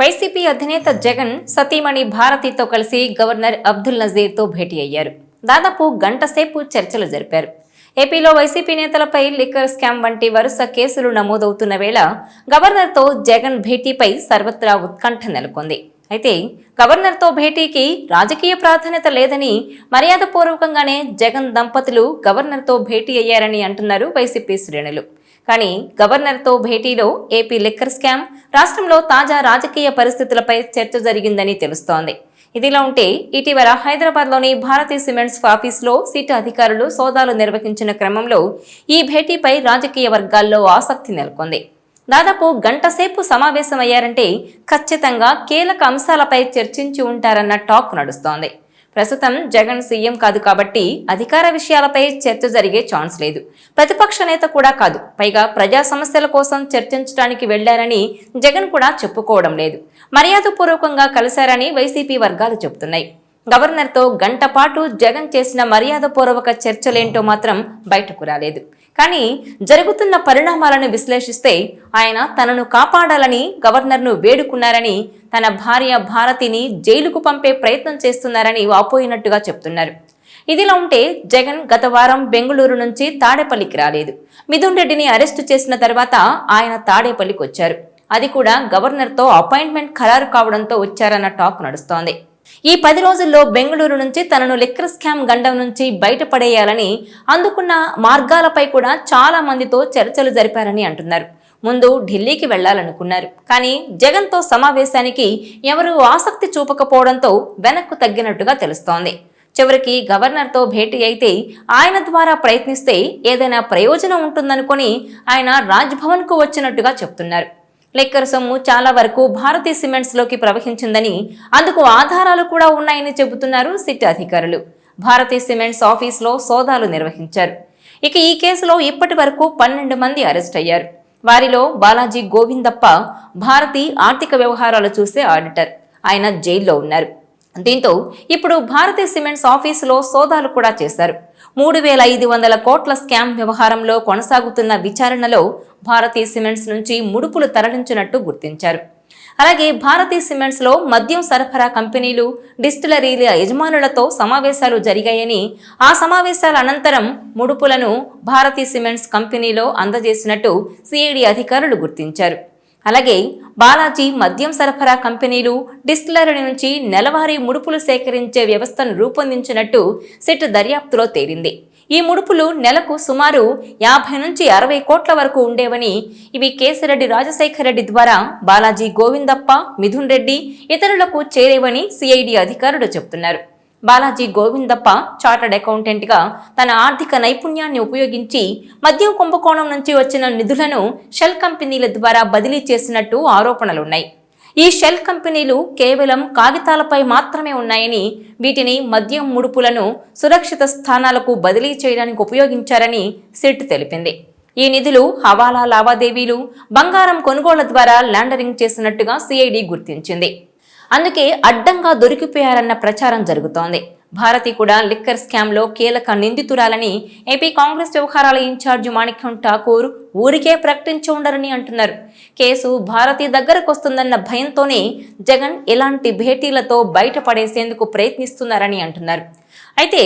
YCP అధినేత జగన్ సతీమణి భారతితో కలిసి గవర్నర్ అబ్దుల్ నజీర్తో భేటీ అయ్యారు. దాదాపు గంట సేపు చర్చలు జరిపారు. ఏపీలో వైసీపీ నేతలపై లిక్కర్ స్కామ్ వంటి వరుస కేసులు నమోదవుతున్న వేళ గవర్నర్తో జగన్ భేటీపై సర్వత్రా ఉత్కంఠ నెలకొంది. అయితే గవర్నర్తో భేటీకి రాజకీయ ప్రాధాన్యత లేదని మర్యాదపూర్వకంగానే జగన్ దంపతులు గవర్నర్తో భేటీ అయ్యారని అంటున్నారు వైసీపీ శ్రేణులు. కానీ గవర్నర్తో భేటీలో ఏపీ లిక్కర్ స్కామ్ రాష్ట్రంలో తాజా రాజకీయ పరిస్థితులపై చర్చ జరిగిందని తెలుస్తోంది. ఇదిలా ఉంటే ఇటీవల హైదరాబాద్లోని భారతీ సిమెంట్స్ ఆఫీస్లో సిట్ అధికారులు సోదాలు నిర్వహించిన క్రమంలో ఈ భేటీపై రాజకీయ వర్గాల్లో ఆసక్తి నెలకొంది. దాదాపు గంట సేపు సమావేశమయ్యారంటే ఖచ్చితంగా కీలక అంశాలపై చర్చించి ఉంటారన్న టాక్ నడుస్తోంది. ప్రస్తుతం జగన్ సీఎం కాదు కాబట్టి అధికార విషయాలపై చర్చ జరిగే ఛాన్స్ లేదు. ప్రతిపక్ష నేత కూడా కాదు. పైగా ప్రజా సమస్యల కోసం చర్చించడానికి వెళ్ళారని జగన్ కూడా చెప్పుకోవడం లేదు. మర్యాదపూర్వకంగా కలిశారని వైసీపీ వర్గాలు చెబుతున్నాయి. గవర్నర్తో గంట పాటు జగన్ చేసిన మర్యాదపూర్వక చర్చలేంటో మాత్రం బయటకు రాలేదు. కానీ జరుగుతున్న పరిణామాలను విశ్లేషిస్తే ఆయన తనను కాపాడాలని గవర్నర్ను వేడుకున్నారని తన భార్య భారతిని జైలుకు పంపే ప్రయత్నం చేస్తున్నారని వాపోయినట్టుగా చెప్తున్నారు. ఇదిలా ఉంటే జగన్ గత వారం బెంగళూరు నుంచి తాడేపల్లికి రాలేదు. మిథున్ రెడ్డిని అరెస్టు చేసిన తర్వాత ఆయన తాడేపల్లికి వచ్చారు అది కూడా గవర్నర్తో అపాయింట్మెంట్ ఖరారు కావడంతో వచ్చారన్న టాక్ నడుస్తోంది. ఈ పది రోజుల్లో బెంగళూరు నుంచి తనను లిక్కర్ స్కామ్ గండం నుంచి బయటపడేయాలని అందుకున్న మార్గాలపై కూడా చాలా మందితో చర్చలు జరిపారని అంటున్నారు. ముందు ఢిల్లీకి వెళ్ళాలనుకున్నారు. కానీ జగన్తో సమావేశానికి ఎవరూ ఆసక్తి చూపకపోవడంతో వెనక్కు తగ్గినట్టుగా తెలుస్తోంది. చివరికి గవర్నర్తో భేటీ అయితే ఆయన ద్వారా ప్రయత్నిస్తే ఏదైనా ప్రయోజనం ఉంటుందనుకొని ఆయన రాజ్భవన్కు వచ్చినట్టుగా చెప్తున్నారు. లిక్కర్ సొమ్ము చాలా వరకు భారతీ సిమెంట్స్లోకి ప్రవహించిందని అందుకు ఆధారాలు కూడా ఉన్నాయని చెబుతున్నారు సిట్ అధికారులు. భారతీ సిమెంట్స్ ఆఫీస్లో సోదాలు నిర్వహించారు. ఇక ఈ కేసులో ఇప్పటి వరకు పన్నెండు మంది అరెస్ట్ అయ్యారు. వారిలో బాలాజీ గోవిందప్ప భారతీ ఆర్థిక వ్యవహారాలు చూసే ఆడిటర్. ఆయన జైల్లో ఉన్నారు. దీంతో ఇప్పుడు భారతీ సిమెంట్స్ ఆఫీసులో సోదాలు కూడా చేశారు. మూడు వేల ఐదు వందల కోట్ల స్కామ్ వ్యవహారంలో కొనసాగుతున్న విచారణలో భారతీయ సిమెంట్స్ నుంచి ముడుపులు తరలించినట్టు గుర్తించారు. అలాగే భారతీ సిమెంట్స్లో మద్యం సరఫరా కంపెనీలు డిస్టిలరీల యజమానులతో సమావేశాలు జరిగాయని ఆ సమావేశాల అనంతరం ముడుపులను భారతీ సిమెంట్స్ కంపెనీలో అందజేసినట్టు సిఐడి అధికారులు గుర్తించారు. అలాగే బాలాజీ మద్యం సరఫరా కంపెనీలు డిస్టిలరీ నుంచి నెలవారీ ముడుపులు సేకరించే వ్యవస్థను రూపొందించినట్టు సిట్ దర్యాప్తులో తేలింది. ఈ ముడుపులు నెలకు సుమారు యాభై నుంచి అరవై కోట్ల వరకు ఉండేవని ఇవి కేసిరెడ్డి రాజశేఖర రెడ్డి ద్వారా బాలాజీ గోవిందప్ప మిథున్ రెడ్డి ఇతరులకు చేరేవని సిఐడి అధికారులు చెబుతున్నారు. బాలాజీ గోవిందప్ప చార్టర్డ్ అకౌంటెంట్గా తన ఆర్థిక నైపుణ్యాన్ని ఉపయోగించి మద్యం కుంభకోణం నుంచి వచ్చిన నిధులను షెల్ కంపెనీల ద్వారా బదిలీ చేసినట్టు ఆరోపణలున్నాయి. ఈ షెల్ కంపెనీలు కేవలం కాగితాలపై మాత్రమే ఉన్నాయని వీటిని మద్యం ముడుపులను సురక్షిత స్థానాలకు బదిలీ చేయడానికి ఉపయోగించారని సిట్ తెలిపింది. ఈ నిధులు హవాలా లావాదేవీలు బంగారం కొనుగోళ్ళ ద్వారా ల్యాండరింగ్ చేసినట్టుగా సిఐడి గుర్తించింది. అందుకే అడ్డంగా దొరికిపోయారన్న ప్రచారం జరుగుతోంది. భారతి కూడా లిక్కర్ స్కామ్లో కీలక నిందితురాలని ఏపీ కాంగ్రెస్ వ్యవహారాల ఇన్ఛార్జి మాణిక్యం ఠాకూర్ ఊరికే ప్రకటించి ఉండరని అంటున్నారు. కేసు భారతి దగ్గరకు వస్తుందన్న భయంతోనే జగన్ ఇలాంటి భేటీలతో బయటపడేసేందుకు ప్రయత్నిస్తున్నారని అంటున్నారు. అయితే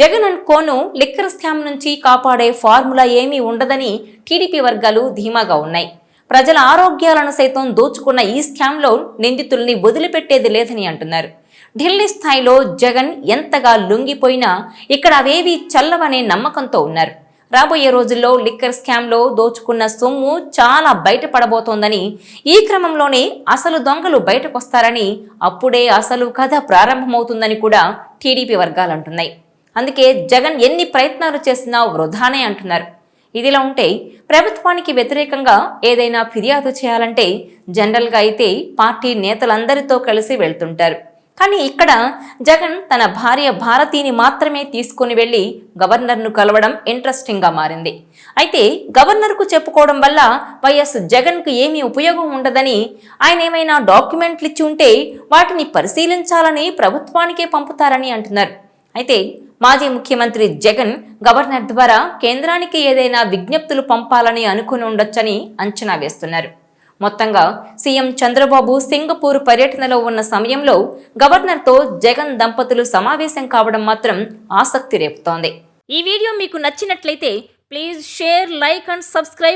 జగన్ అండ్ కోను లిక్కర్ స్కామ్ నుంచి కాపాడే ఫార్ములా ఏమీ ఉండదని టీడీపీ వర్గాలు ధీమాగా ఉన్నాయి. ప్రజల ఆరోగ్యాలను సైతం దోచుకున్న ఈ స్కామ్లో నిందితుల్ని వదిలిపెట్టేది లేదని అంటున్నారు. ఢిల్లీ స్థాయిలో జగన్ ఎంతగా లొంగిపోయినా ఇక్కడ అవేవి చల్లవనే నమ్మకంతో ఉన్నారు. రాబోయే రోజుల్లో లిక్కర్ స్కామ్లో దోచుకున్న సొమ్ము చాలా బయటపడబోతోందని ఈ క్రమంలోనే అసలు దొంగలు బయటకొస్తారని అప్పుడే అసలు కథ ప్రారంభమవుతుందని కూడా టీడీపీ వర్గాలు అంటున్నాయి. అందుకే జగన్ ఎన్ని ప్రయత్నాలు చేసినా వృధానే అంటున్నారు. ఇదిలా ఉంటే ప్రభుత్వానికి వ్యతిరేకంగా ఏదైనా ఫిర్యాదు చేయాలంటే జనరల్గా అయితే పార్టీ నేతలందరితో కలిసి వెళ్తుంటారు. కానీ ఇక్కడ జగన్ తన భార్య భారతీని మాత్రమే తీసుకుని వెళ్ళి గవర్నర్ను కలవడం ఇంట్రెస్టింగ్గా మారింది. అయితే గవర్నర్కు చెప్పుకోవడం వల్ల వైఎస్ జగన్కు ఏమీ ఉపయోగం ఉండదని ఆయన ఏమైనా డాక్యుమెంట్లు ఇచ్చి ఉంటే వాటిని పరిశీలించాలని ప్రభుత్వానికే పంపుతారని అంటున్నారు. అయితే మాజీ ముఖ్యమంత్రి జగన్ గవర్నర్ ద్వారా కేంద్రానికి ఏదైనా విజ్ఞప్తులు పంపాలని అనుకుని ఉండొచ్చని అంచనా వేస్తున్నారు. మొత్తంగా సీఎం చంద్రబాబు సింగపూర్ పర్యటనలో ఉన్న సమయంలో గవర్నర్తో జగన్ దంపతులు సమావేశం కావడం మాత్రం ఆసక్తి రేపుతోంది. ఈ వీడియో మీకు నచ్చినట్లయితే please share like and subscribe